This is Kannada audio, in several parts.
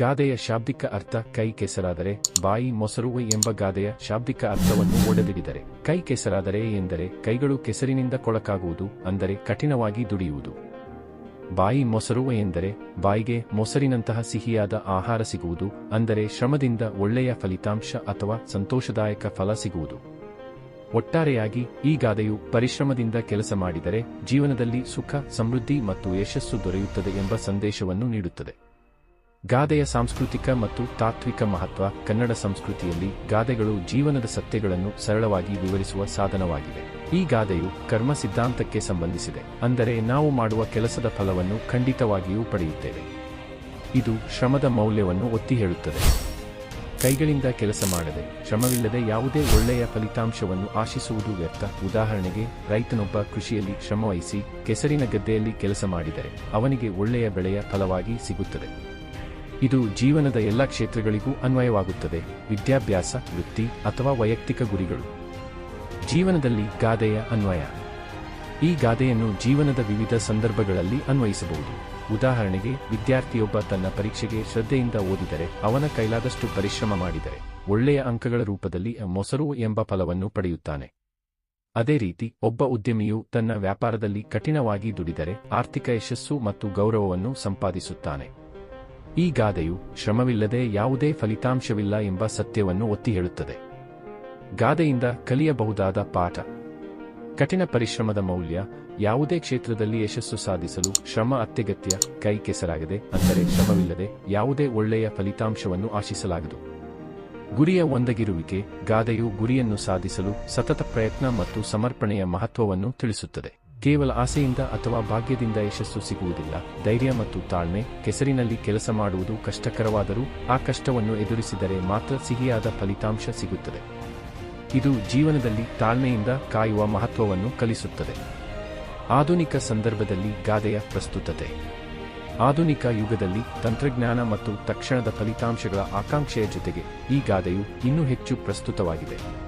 ಗಾದೆಯ ಶಾಬ್ದಿಕ ಅರ್ಥ ಕೈ ಕೆಸರಾದರೆ, ಬಾಯಿ ಮೊಸರು ಎಂಬ ಗಾದೆಯ ಶಾಬ್ದಿಕ ಅರ್ಥವನ್ನು ಒಡೆದಿಡಿದರೆ. ಕೈ ಕೆಸರಾದರೆ ಎಂದರೆ ಕೈಗಳು ಕೆಸರಿನಿಂದ ಕೊಳಕಾಗುವುದು, ಅಂದರೆ ಕಠಿಣವಾಗಿ ದುಡಿಯುವುದು. ಬಾಯಿ ಮೊಸರು ಎಂದರೆ ಬಾಯಿಗೆ ಮೊಸರಿನಂತಹ ಸಿಹಿಯಾದ ಆಹಾರ ಸಿಗುವುದು, ಅಂದರೆ ಶ್ರಮದಿಂದ ಒಳ್ಳೆಯ ಫಲಿತಾಂಶ ಅಥವಾ ಸಂತೋಷದಾಯಕ ಫಲ ಸಿಗುವುದು. ಒಟ್ಟಾರೆಯಾಗಿ ಈ ಗಾದೆಯು ಪರಿಶ್ರಮದಿಂದ ಕೆಲಸ ಮಾಡಿದರೆ, ಜೀವನದಲ್ಲಿ ಸುಖ, ಸಮೃದ್ಧಿ ಮತ್ತು ಯಶಸ್ಸು ದೊರೆಯುತ್ತದೆ ಎಂಬ ಸಂದೇಶವನ್ನು ನೀಡುತ್ತದೆ. ಗಾದೆಯ ಸಾಂಸ್ಕೃತಿಕ ಮತ್ತು ತಾತ್ವಿಕ ಮಹತ್ವ ಕನ್ನಡ ಸಂಸ್ಕೃತಿಯಲ್ಲಿ ಗಾದೆಗಳು ಜೀವನದ ಸತ್ಯಗಳನ್ನು ಸರಳವಾಗಿ ವಿವರಿಸುವ ಸಾಧನವಾಗಿದೆ. ಈ ಗಾದೆಯು ಕರ್ಮ ಸಿದ್ಧಾಂತಕ್ಕೆ ಸಂಬಂಧಿಸಿದೆ, ಅಂದರೆ ನಾವು ಮಾಡುವ ಕೆಲಸದ ಫಲವನ್ನು ಖಂಡಿತವಾಗಿಯೂ ಪಡೆಯುತ್ತೇವೆ. ಇದು ಶ್ರಮದ ಮೌಲ್ಯವನ್ನು ಒತ್ತಿ ಹೇಳುತ್ತದೆ. ಕೈಗಳಿಂದ ಕೆಲಸ ಮಾಡದೆ, ಶ್ರಮವಿಲ್ಲದೆ ಯಾವುದೇ ಒಳ್ಳೆಯ ಫಲಿತಾಂಶವನ್ನು ಆಶಿಸುವುದು ವ್ಯರ್ಥ. ಉದಾಹರಣೆಗೆ, ರೈತನೊಬ್ಬ ಕೃಷಿಯಲ್ಲಿ ಶ್ರಮವಹಿಸಿ ಕೆಸರಿನ ಗದ್ದೆಯಲ್ಲಿ ಕೆಲಸ ಮಾಡಿದರೆ, ಅವನಿಗೆ ಒಳ್ಳೆಯ ಬೆಳೆಯ ಫಲವಾಗಿ ಸಿಗುತ್ತದೆ. ಇದು ಜೀವನದ ಎಲ್ಲ ಕ್ಷೇತ್ರಗಳಿಗೂ ಅನ್ವಯವಾಗುತ್ತದೆ. ವಿದ್ಯಾಭ್ಯಾಸ, ವೃತ್ತಿ ಅಥವಾ ವೈಯಕ್ತಿಕ ಗುರಿಗಳು. ಜೀವನದಲ್ಲಿ ಗಾದೆಯ ಅನ್ವಯ. ಈ ಗಾದೆಯನ್ನು ಜೀವನದ ವಿವಿಧ ಸಂದರ್ಭಗಳಲ್ಲಿ ಅನ್ವಯಿಸಬಹುದು. ಉದಾಹರಣೆಗೆ, ವಿದ್ಯಾರ್ಥಿಯೊಬ್ಬ ತನ್ನ ಪರೀಕ್ಷೆಗೆ ಶ್ರದ್ಧೆಯಿಂದ ಓದಿದರೆ, ಅವನ ಕೈಲಾದಷ್ಟು ಪರಿಶ್ರಮ ಮಾಡಿದರೆ, ಒಳ್ಳೆಯ ಅಂಕಗಳ ರೂಪದಲ್ಲಿ ಮೊಸರು ಎಂಬ ಫಲವನ್ನು ಪಡೆಯುತ್ತಾನೆ. ಅದೇ ರೀತಿ, ಒಬ್ಬ ಉದ್ಯಮಿಯು ತನ್ನ ವ್ಯಾಪಾರದಲ್ಲಿ ಕಠಿಣವಾಗಿ ದುಡಿದರೆ, ಆರ್ಥಿಕ ಯಶಸ್ಸು ಮತ್ತು ಗೌರವವನ್ನು ಸಂಪಾದಿಸುತ್ತಾನೆ. ಈ ಗಾದೆಯು ಶ್ರಮವಿಲ್ಲದೆ ಯಾವುದೇ ಫಲಿತಾಂಶವಿಲ್ಲ ಎಂಬ ಸತ್ಯವನ್ನು ಒತ್ತಿ ಹೇಳುತ್ತದೆ. ಗಾದೆಯಿಂದ ಕಲಿಯಬಹುದಾದ ಪಾಠ. ಕಠಿಣ ಪರಿಶ್ರಮದ ಮೌಲ್ಯ, ಯಾವುದೇ ಕ್ಷೇತ್ರದಲ್ಲಿ ಯಶಸ್ಸು ಸಾಧಿಸಲು ಶ್ರಮ ಅತ್ಯಗತ್ಯ, ಕೈ ಕೆಸರಾಗದೆ, ಅಂದರೆ ಶ್ರಮವಿಲ್ಲದೆ ಯಾವುದೇ ಒಳ್ಳೆಯ ಫಲಿತಾಂಶವನ್ನು ಆಶಿಸಲಾಗದು. ಗುರಿಯ ಒಂದಗಿರುವಿಕೆ, ಗಾದೆಯು ಗುರಿಯನ್ನು ಸಾಧಿಸಲು ಸತತ ಪ್ರಯತ್ನ ಮತ್ತು ಸಮರ್ಪಣೆಯ ಮಹತ್ವವನ್ನು ತಿಳಿಸುತ್ತದೆ. ಕೇವಲ ಆಸೆಯಿಂದ ಅಥವಾ ಭಾಗ್ಯದಿಂದ ಯಶಸ್ಸು ಸಿಗುವುದಿಲ್ಲ. ಧೈರ್ಯ ಮತ್ತು ತಾಳ್ಮೆ, ಕೆಸರಿನಲ್ಲಿ ಕೆಲಸ ಮಾಡುವುದು ಕಷ್ಟಕರವಾದರೂ ಆ ಕಷ್ಟವನ್ನು ಎದುರಿಸಿದರೆ ಮಾತ್ರ ಸಿಹಿಯಾದ ಫಲಿತಾಂಶ ಸಿಗುತ್ತದೆ. ಇದು ಜೀವನದಲ್ಲಿ ತಾಳ್ಮೆಯಿಂದ ಕಾಯುವ ಮಹತ್ವವನ್ನು ಕಲಿಸುತ್ತದೆ. ಆಧುನಿಕ ಸಂದರ್ಭದಲ್ಲಿ ಗಾದೆಯ ಪ್ರಸ್ತುತತೆ. ಆಧುನಿಕ ಯುಗದಲ್ಲಿ ತಂತ್ರಜ್ಞಾನ ಮತ್ತು ತಕ್ಷಣದ ಫಲಿತಾಂಶಗಳ ಆಕಾಂಕ್ಷೆಯ ಜೊತೆಗೆ ಈ ಗಾದೆಯು ಇನ್ನೂ ಹೆಚ್ಚು ಪ್ರಸ್ತುತವಾಗಿದೆ.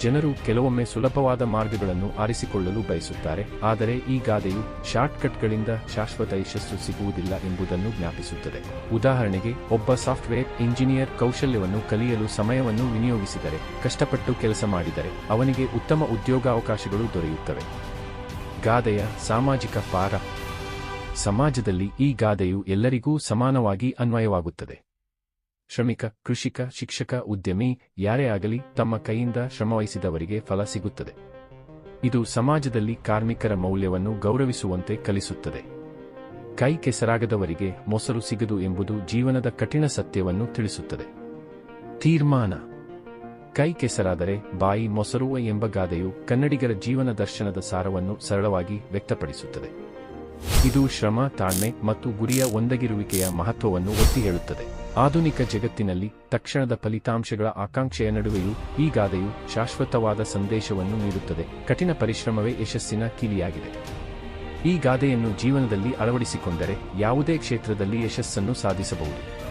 ಜನರು ಕೆಲವೊಮ್ಮೆ ಸುಲಭವಾದ ಮಾರ್ಗಗಳನ್ನು ಆರಿಸಿಕೊಳ್ಳಲು ಬಯಸುತ್ತಾರೆ, ಆದರೆ ಈ ಗಾದೆಯು ಶಾರ್ಟ್ಕಟ್ಗಳಿಂದ ಶಾಶ್ವತ ಯಶಸ್ಸು ಸಿಗುವುದಿಲ್ಲ ಎಂಬುದನ್ನು ಜ್ಞಾಪಿಸುತ್ತದೆ. ಉದಾಹರಣೆಗೆ, ಒಬ್ಬ ಸಾಫ್ಟ್ವೇರ್ ಇಂಜಿನಿಯರ್ ಕೌಶಲ್ಯವನ್ನು ಕಲಿಯಲು ಸಮಯವನ್ನು ವಿನಿಯೋಗಿಸಿದರೆ, ಕಷ್ಟಪಟ್ಟು ಕೆಲಸ ಮಾಡಿದರೆ, ಅವನಿಗೆ ಉತ್ತಮ ಉದ್ಯೋಗಾವಕಾಶಗಳು ದೊರೆಯುತ್ತವೆ. ಗಾದೆಯ ಸಾಮಾಜಿಕ ಪಾರ. ಸಮಾಜದಲ್ಲಿ ಈ ಗಾದೆಯು ಎಲ್ಲರಿಗೂ ಸಮಾನವಾಗಿ ಅನ್ವಯವಾಗುತ್ತದೆ. ಶ್ರಮಿಕ, ಕೃಷಿಕ, ಶಿಕ್ಷಕ, ಉದ್ಯಮಿ, ಯಾರೇ ಆಗಲಿ ತಮ್ಮ ಕೈಯಿಂದ ಶ್ರಮವಹಿಸಿದವರಿಗೆ ಫಲ ಸಿಗುತ್ತದೆ. ಇದು ಸಮಾಜದಲ್ಲಿ ಕಾರ್ಮಿಕರ ಮೌಲ್ಯವನ್ನು ಗೌರವಿಸುವಂತೆ ಕಲಿಸುತ್ತದೆ. ಕೈ ಕೆಸರಾಗದವರಿಗೆ ಮೊಸರು ಸಿಗದು ಎಂಬುದು ಜೀವನದ ಕಠಿಣ ಸತ್ಯವನ್ನು ತಿಳಿಸುತ್ತದೆ. ತೀರ್ಮಾನ. ಕೈ ಕೆಸರಾದರೆ ಬಾಯಿ ಮೊಸರು ಎಂಬ ಗಾದೆಯು ಕನ್ನಡಿಗರ ಜೀವನ ದರ್ಶನದ ಸಾರವನ್ನು ಸರಳವಾಗಿ ವ್ಯಕ್ತಪಡಿಸುತ್ತದೆ. ಇದು ಶ್ರಮ, ತಾಳ್ಮೆ ಮತ್ತು ಗುರಿಯ ಒಂದಗಿರುವಿಕೆಯ ಮಹತ್ವವನ್ನು ಒತ್ತಿ ಹೇಳುತ್ತದೆ. ಆಧುನಿಕ ಜಗತ್ತಿನಲ್ಲಿ ತಕ್ಷಣದ ಫಲಿತಾಂಶಗಳ ಆಕಾಂಕ್ಷೆಯ ನಡುವೆಯೂ ಈ ಗಾದೆಯು ಶಾಶ್ವತವಾದ ಸಂದೇಶವನ್ನು ನೀಡುತ್ತದೆ. ಕಠಿಣ ಪರಿಶ್ರಮವೇ ಯಶಸ್ಸಿನ ಕೀಲಿಯಾಗಿದೆ. ಈ ಗಾದೆಯನ್ನು ಜೀವನದಲ್ಲಿ ಅಳವಡಿಸಿಕೊಂಡರೆ ಯಾವುದೇ ಕ್ಷೇತ್ರದಲ್ಲಿ ಯಶಸ್ಸನ್ನು ಸಾಧಿಸಬಹುದು.